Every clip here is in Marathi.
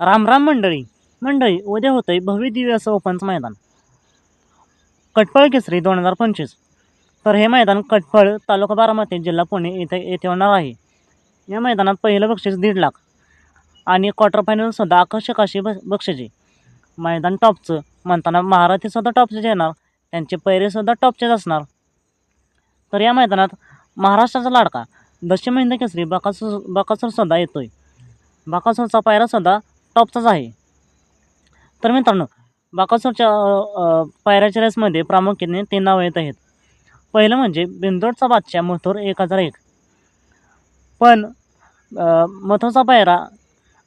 रामराम मंडळी. मंडळी उद्या होतंय भव्य दिव्य असं ओपनचं मैदान. कटफळ केसरी दोन हजार पंचवीस. तर हे मैदान कटफळ तालुका बारामती जिल्हा पुणे येथे येथे होणार आहे. या मैदानात पहिलं बक्षीस दीड लाख आणि क्वार्टर फायनलसुद्धा आकर्षक अशी ब बक्षिसे. मैदान टॉपचं म्हणताना महाराथीसुद्धा टॉपचेच येणार त्यांचे पैरेसुद्धा टॉपचेच असणार. तर या मैदानात महाराष्ट्राचा लाडका दश महिंद केसरी बकासूर बकासूरसुद्धा येतो आहे बाकासूरचा पायरासुद्धा टॉपचाच आहे. तर मित्रांनो बाकासूरच्या पायऱ्याच्या रेसमध्ये प्रामुख्याने तीन नावं येत आहेत. पहिलं म्हणजे बिंदोडचा बादशाह मथुर एक हजार एक. पण मथुरचा पायरा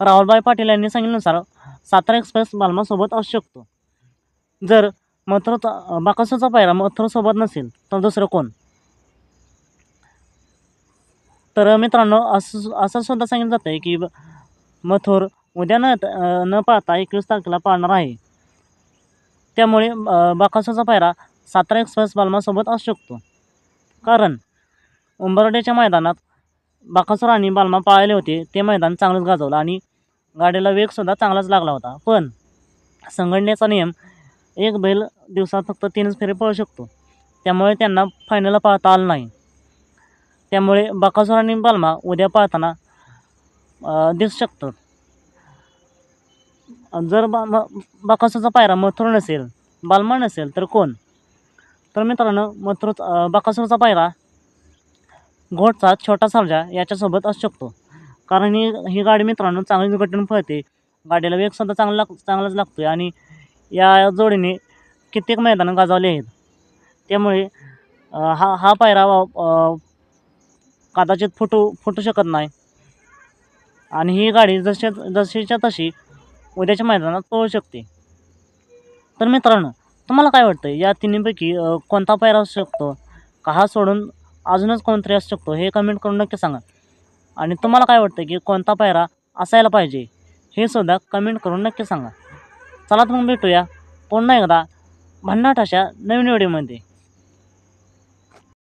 राहुलभाई पाटील यांनी सांगितल्यानुसार सातारा एक्सप्रेस बालमासोबत असू शकतो. जर मथुरचा बाकासूरचा पायरा मथुरसोबत नसेल तर दुसरं कोण? तर मित्रांनो असं असं सुद्धा सांगितलं जातं आहे की ब- मथुर उद्या न न पाहता एकवीस तारखेला पाळणार आहे. त्यामुळे अ, पायरा सातारा एक्सप्रेस बालमासोबत असू शकतो. कारण उंबरडेच्या मैदानात बाकासूर आणि बालमा पाळले होते. ते मैदान चांगलंच गाजवलं आणि गाडीला वेगसुद्धा चांगलाच लागला होता. पण संघटनेचा नियम एक बैल दिवसात फक्त तीनच फेरे पळू शकतो. त्यामुळे त्यांना फायनलला पाळता आलं नाही. त्यामुळे बकासूर आणि बालमा उद्या पाळताना दिसू शकतात. जर बा म- पायरा मथुर नसेल बालमा नसेल तर कोण? तर मित्रांनो मथुर बकासूरचा पायरा घोटचा छोटा सर्जा याच्यासोबत असू शकतो. कारण ही ही गाडी मित्रांनो चांगली दुर्घटना पळते. गाडीला वेगसुद्धा चांगला लाग चांगलाच लागतो आहे आणि या जोडीने कित्येक मैदानं गाजवली आहेत. त्यामुळे हा हा पायरा कदाचित फुटू फुटू शकत नाही. आणि ही गाडी जशी जशीच्या तशी उद्याच्या मैदानात पळू शकते. तर मित्रांनो तुम्हाला काय वाटतं या तिन्हीपैकी कोणता पायरा असू शकतो? का हा सोडून अजूनच कोणतरी असू शकतो? हे कमेंट करून नक्की सांगा. आणि तुम्हाला काय वाटतं की कोणता पायरा असायला पाहिजे? हे सुद्धा कमेंट करून नक्की सांगा. चला तर मग भेटूया पुन्हा एकदा भन्नाट अशा नवीन व्हिडिओमध्ये